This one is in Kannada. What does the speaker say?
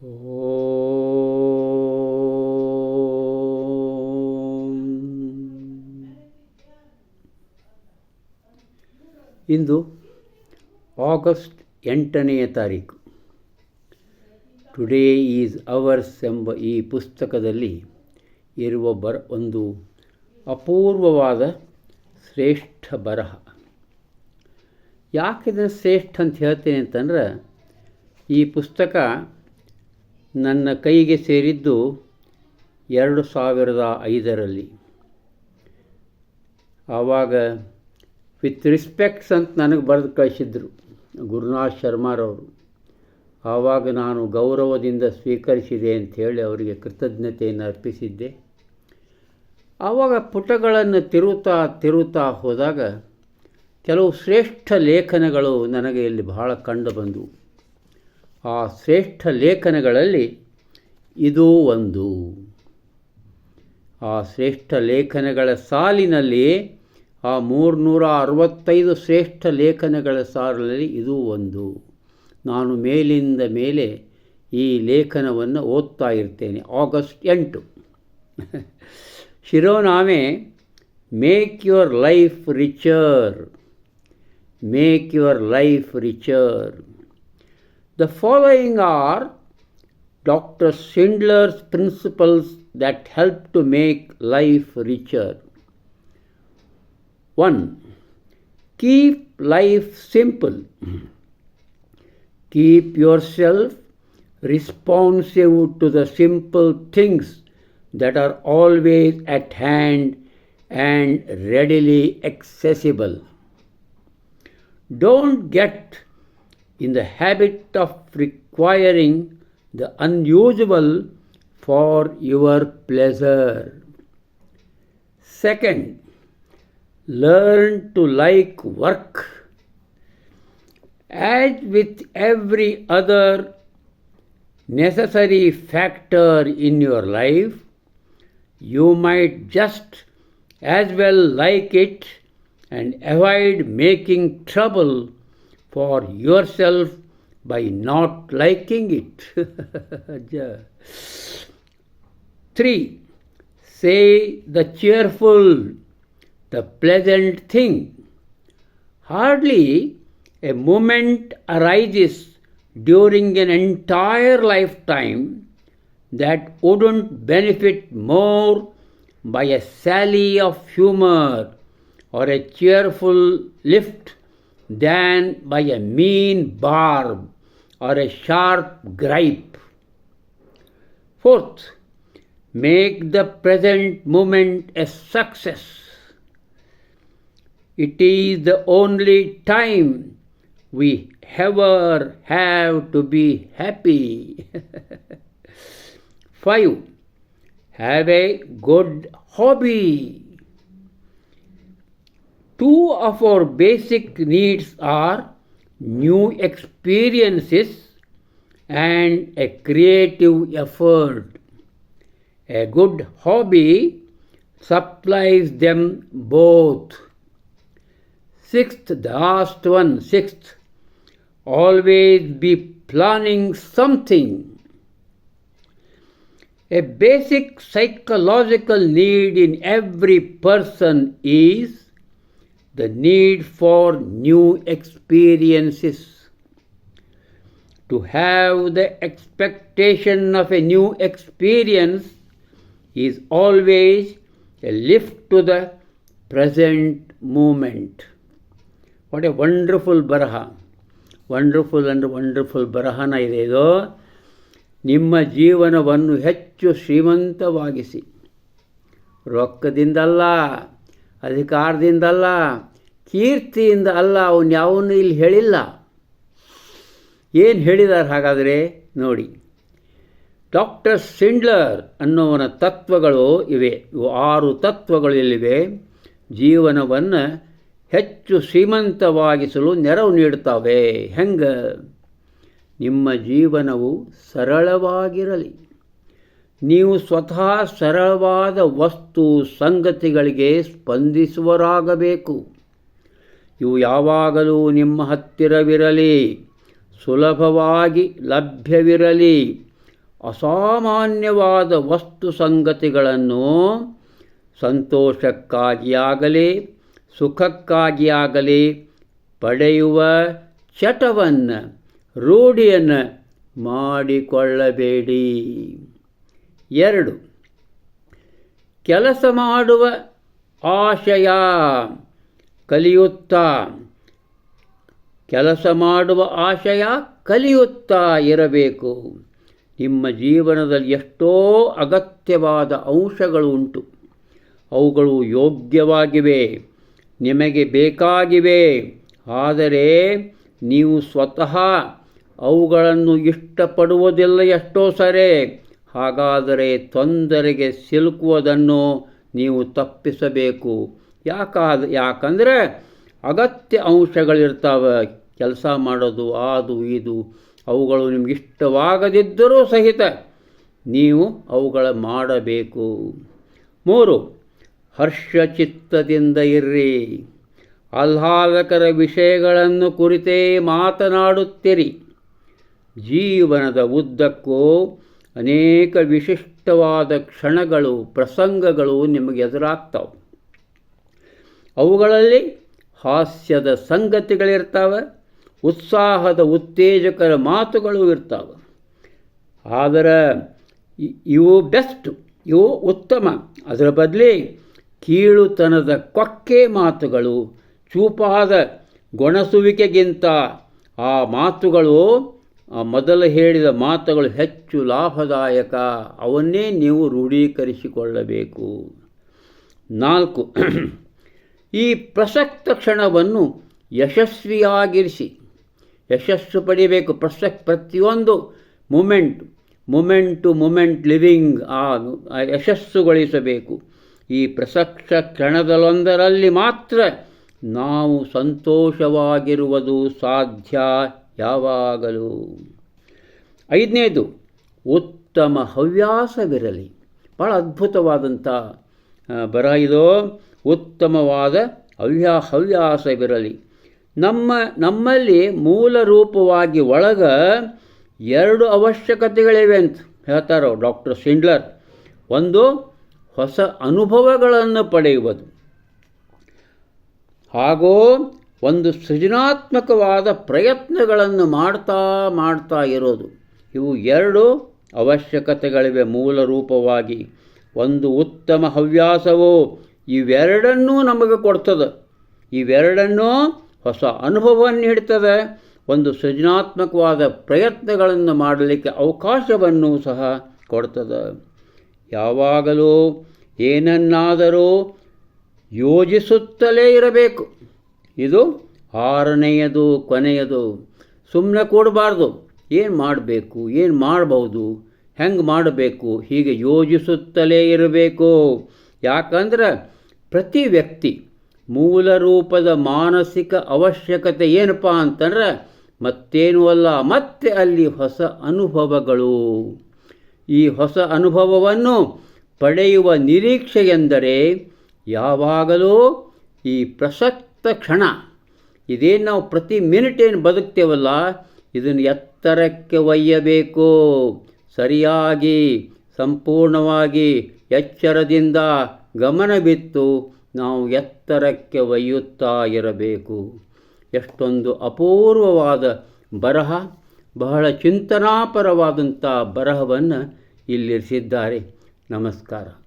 ಇಂದು ಆಗಸ್ಟ್ ಎಂಟನೆಯ ತಾರೀಕು. ಟುಡೇ ಈಸ್ ಅವರ್ಸ್ ಎಂಬ ಈ ಪುಸ್ತಕದಲ್ಲಿ ಇರುವ ಬರ ಒಂದು ಅಪೂರ್ವವಾದ ಶ್ರೇಷ್ಠ ಬರಹ. ಯಾಕಿದ್ರೆ ಶ್ರೇಷ್ಠ ಅಂತ ಹೇಳ್ತೇನೆ ಅಂತಂದ್ರೆ ಈ ಪುಸ್ತಕ ನನ್ನ ಕೈಗೆ ಸೇರಿದ್ದು ಎರಡು ಸಾವಿರದ ಐದರಲ್ಲಿ. ಆವಾಗ ವಿತ್ ರಿಸ್ಪೆಕ್ಟ್ಸ್ ಅಂತ ನನಗೆ ಬರೆದು ಕಳಿಸಿದ್ರು ಗುರುನಾಥ್ ಶರ್ಮಾರವರು. ಆವಾಗ ನಾನು ಗೌರವದಿಂದ ಸ್ವೀಕರಿಸಿದೆ ಅಂಥೇಳಿ ಅವರಿಗೆ ಕೃತಜ್ಞತೆಯನ್ನು ಅರ್ಪಿಸಿದ್ದೆ. ಆವಾಗ ಪುಟಗಳನ್ನು ತಿರುತ್ತಾ ತಿರುತ್ತಾ ಹೋದಾಗ ಕೆಲವು ಶ್ರೇಷ್ಠ ಲೇಖನಗಳು ನನಗೆ ಇಲ್ಲಿ ಬಹಳ ಕಂಡು ಬಂದವು. ಆ ಶ್ರೇಷ್ಠ ಲೇಖನಗಳಲ್ಲಿ ಇದೂ ಒಂದು. ಆ ಶ್ರೇಷ್ಠ ಲೇಖನಗಳ ಸಾಲಿನಲ್ಲಿ, ಆ ಮೂರುನೂರ ಅರವತ್ತೈದು ಶ್ರೇಷ್ಠ ಲೇಖನಗಳ ಸಾಲಿನಲ್ಲಿ ಇದು ಒಂದು. ನಾನು ಮೇಲಿಂದ ಮೇಲೆ ಈ ಲೇಖನವನ್ನು ಓದ್ತಾ ಇರ್ತೇನೆ. ಆಗಸ್ಟ್ ಎಂಟು. ಶಿರೋನಾಮೆ make your life richer make your life richer The following are Dr. Schindler's principles that help to make life richer. 1. Keep life simple. Keep yourself responsive to the simple things that are always at hand and readily accessible. Don't get in the habit of requiring the unusual for your pleasure. Second, learn to like work. As with every other necessary factor in your life, you might just as well like it and avoid making trouble for yourself by not liking it. 3. Say the cheerful, the pleasant thing. Hardly a moment arises during an entire lifetime that wouldn't benefit more by a sally of humor or a cheerful lift than by a mean barb or a sharp gripe. Fourth, make the present moment a success. It is the only time we ever have to be happy. 5. Have a good hobby. Two of our basic needs are new experiences and a creative effort. A good hobby supplies them both. Sixth, the last one, sixth, always be planning something. A basic psychological need in every person is the need for new experiences. To have the expectation of a new experience is always a lift to the present moment. What a wonderful baraha. Wonderful and wonderful ಬರಹನ ಇದೆ ಇದು ನಿಮ್ಮ ಜೀವನವನ್ನು ಹೆಚ್ಚು ಶ್ರೀಮಂತವಾಗಿಸಿ ರೊಕ್ಕದಿಂದಲ್ಲ ಅಧಿಕಾರದಿಂದಲ್ಲ, ಕೀರ್ತಿಯಿಂದ ಅಲ್ಲ, ಅವನು ಇಲ್ಲಿ ಹೇಳಿಲ್ಲ. ಏನು ಹೇಳಿದ್ದಾರೆ ಹಾಗಾದರೆ? ನೋಡಿ. ಡಾಕ್ಟರ್ ಸಿಂಡ್ಲರ್ ಅನ್ನೋವನ ತತ್ವಗಳು ಇವೆ. ಇವು ಆರು ತತ್ವಗಳು ಇಲ್ಲಿವೆ ಜೀವನವನ್ನು ಹೆಚ್ಚು ಶ್ರೀಮಂತವಾಗಿಸಲು ನೆರವು ನೀಡುತ್ತವೆ. ಹೆಂಗೆ? ನಿಮ್ಮ ಜೀವನವು ಸರಳವಾಗಿರಲಿ. ನೀವು ಸ್ವತಃ ಸರಳವಾದ ವಸ್ತು ಸಂಗತಿಗಳಿಗೆ ಸ್ಪಂದಿಸುವರಾಗಬೇಕು. ಇವು ಯಾವಾಗಲೂ ನಿಮ್ಮ ಹತ್ತಿರವಿರಲಿ, ಸುಲಭವಾಗಿ ಲಭ್ಯವಿರಲಿ. ಅಸಾಮಾನ್ಯವಾದ ವಸ್ತು ಸಂಗತಿಗಳನ್ನು ಸಂತೋಷಕ್ಕಾಗಿಯಾಗಲಿ ಸುಖಕ್ಕಾಗಿಯಾಗಲಿ ಪಡೆಯುವ ಚಟವನ್ನು ರೂಢಿಯನ್ನು ಮಾಡಿಕೊಳ್ಳಬೇಡಿ. ಎರಡು. ಕೆಲಸ ಮಾಡುವ ಆಶಯ ಕಲಿಯುತ್ತಾ. ಕೆಲಸ ಮಾಡುವ ಆಶಯ ಕಲಿಯುತ್ತಾ ಇರಬೇಕು. ನಿಮ್ಮ ಜೀವನದಲ್ಲಿ ಎಷ್ಟೋ ಅಗತ್ಯವಾದ ಅಂಶಗಳು ಉಂಟು. ಅವುಗಳು ಯೋಗ್ಯವಾಗಿವೆ, ನಿಮಗೆ ಬೇಕಾಗಿವೆ. ಆದರೆ ನೀವು ಸ್ವತಃ ಅವುಗಳನ್ನು ಇಷ್ಟಪಡುವುದಿಲ್ಲ ಎಷ್ಟೋ ಸರಿ. ಹಾಗಾದರೆ ತೊಂದರೆಗೆ ಸಿಲುಕುವುದನ್ನು ನೀವು ತಪ್ಪಿಸಬೇಕು. ಯಾಕಾದ, ಯಾಕಂದರೆ ಅಗತ್ಯ ಅಂಶಗಳಿರ್ತಾವೆ. ಕೆಲಸ ಮಾಡೋದು, ಅದು, ಇದು, ಅವುಗಳು ನಿಮ್ಗೆ ಇಷ್ಟವಾಗದಿದ್ದರೂ ಸಹಿತ ನೀವು ಅವುಗಳ ಮಾಡಬೇಕು. ಮೂರು, ಹರ್ಷಚಿತ್ತದಿಂದ ಇರ್ರಿ. ಆಹ್ಲಾದಕರ ವಿಷಯಗಳನ್ನು ಕುರಿತೇ ಮಾತನಾಡುತ್ತಿರಿ. ಜೀವನದ ಉದ್ದಕ್ಕೂ ಅನೇಕ ವಿಶಿಷ್ಟವಾದ ಕ್ಷಣಗಳು, ಪ್ರಸಂಗಗಳು ನಿಮಗೆ ಎದುರಾಗ್ತವೆ. ಅವುಗಳಲ್ಲಿ ಹಾಸ್ಯದ ಸಂಗತಿಗಳಿರ್ತಾವೆ, ಉತ್ಸಾಹದ ಉತ್ತೇಜಕರ ಮಾತುಗಳು ಇರ್ತವೆ. ಆದರೆ ಇವು ಬೆಸ್ಟ್, ಇವು ಉತ್ತಮ. ಅದರ ಬದಲಿ ಕೀಳುತನದ ಕೊಕ್ಕೆ ಮಾತುಗಳು, ಚೂಪಾದ ಗೊಣಸುವಿಕೆಗಿಂತ ಆ ಮಾತುಗಳು ಮೊದಲು ಹೇಳಿದ ಮಾತುಗಳು ಹೆಚ್ಚು ಲಾಭದಾಯಕ, ಅವನ್ನೇ ನೀವು ರೂಢೀಕರಿಸಿಕೊಳ್ಳಬೇಕು. ನಾಲ್ಕು, ಈ ಪ್ರಸಕ್ತ ಕ್ಷಣವನ್ನು ಯಶಸ್ವಿಯಾಗಿರಿಸಿ. ಯಶಸ್ಸು ಪಡಿಬೇಕು ಪ್ರಸಕ್ ಪ್ರತಿಯೊಂದು moment moment to moment living ಆ ಯಶಸ್ಸುಗೊಳಿಸಬೇಕು. ಈ ಪ್ರಸಕ್ತ ಕ್ಷಣದಲ್ಲೊಂದರಲ್ಲಿ ಮಾತ್ರ ನಾವು ಸಂತೋಷವಾಗಿರುವುದು ಸಾಧ್ಯ ಯಾವಾಗಲೂ. ಐದನೇದು, ಉತ್ತಮ ಹವ್ಯಾಸವಿರಲಿ. ಭಾಳ ಅದ್ಭುತವಾದಂಥ ಬರ ಇದು. ಉತ್ತಮವಾದ ಹವ್ಯಾ, ಹವ್ಯಾಸವಿರಲಿ. ನಮ್ಮ, ನಮ್ಮಲ್ಲಿ ಮೂಲ ರೂಪವಾಗಿ ಒಳಗೆ ಎರಡು ಅವಶ್ಯಕತೆಗಳಿವೆ ಅಂತ ಹೇಳ್ತಾರೋ ಡಾಕ್ಟರ್ ಸಿಂಡ್ಲರ್. ಒಂದು, ಹೊಸ ಅನುಭವಗಳನ್ನು ಪಡೆಯುವುದು. ಹಾಗೂ ಒಂದು ಸೃಜನಾತ್ಮಕವಾದ ಪ್ರಯತ್ನಗಳನ್ನು ಮಾಡ್ತಾ ಮಾಡ್ತಾ ಇರೋದು. ಇವು ಎರಡು ಅವಶ್ಯಕತೆಗಳಿವೆ ಮೂಲ ರೂಪವಾಗಿ. ಒಂದು ಉತ್ತಮ ಹವ್ಯಾಸವೋ, ಇವೆರಡನ್ನೂ ನಮಗೆ ಕೊಡ್ತದೆ. ಇವೆರಡನ್ನೂ ಹೊಸ ಅನುಭವವನ್ನು ನೀಡ್ತದೆ. ಒಂದು ಸೃಜನಾತ್ಮಕವಾದ ಪ್ರಯತ್ನಗಳನ್ನು ಮಾಡಲಿಕ್ಕೆ ಅವಕಾಶವನ್ನು ಸಹ ಕೊಡ್ತದೆ. ಯಾವಾಗಲೂ ಏನನ್ನಾದರೂ ಯೋಜಿಸುತ್ತಲೇ ಇರಬೇಕು. ಇದು ಆರನೆಯದು, ಕೊನೆಯದು. ಸುಮ್ಮನೆ ಕೂಡಬಾರ್ದು. ಏನು ಮಾಡಬೇಕು, ಏನು ಮಾಡಬಹುದು ಹೆಂಗೆ ಮಾಡಬೇಕು, ಹೀಗೆ ಯೋಜಿಸುತ್ತಲೇ ಇರಬೇಕು. ಯಾಕಂದ್ರೆ ಪ್ರತಿ ವ್ಯಕ್ತಿ ಮೂಲ ರೂಪದ ಮಾನಸಿಕ ಅವಶ್ಯಕತೆ ಏನಪ್ಪ ಅಂತಂದ್ರೆ ಮತ್ತೇನೂ ಅಲ್ಲ, ಮತ್ತೆ ಅಲ್ಲಿ ಹೊಸ ಅನುಭವಗಳು. ಈ ಹೊಸ ಅನುಭವವನ್ನು ಪಡೆಯುವ ನಿರೀಕ್ಷೆ ಎಂದರೆ ಯಾವಾಗಲೂ ಈ ಪ್ರಸಕ್ತ ಕ್ಷಣ ಇದೇನು ನಾವು ಪ್ರತಿ ಮಿನಿಟ್ ಏನು ಬದುಕ್ತೇವಲ್ಲ, ಇದನ್ನು ಎತ್ತರಕ್ಕೆ ಒಯ್ಯಬೇಕು. ಸರಿಯಾಗಿ, ಸಂಪೂರ್ಣವಾಗಿ ಎಚ್ಚರದಿಂದ ಗಮನ ಬಿತ್ತು ನಾವು ಎತ್ತರಕ್ಕೆ ಒಯ್ಯುತ್ತಾ ಇರಬೇಕು. ಎಷ್ಟೊಂದು ಅಪೂರ್ವವಾದ ಬರಹ, ಬಹಳ ಚಿಂತನಾಪರವಾದಂಥ ಬರಹವನ್ನು ಇಲ್ಲಿರಿಸಿದ್ದಾರೆ. ನಮಸ್ಕಾರ.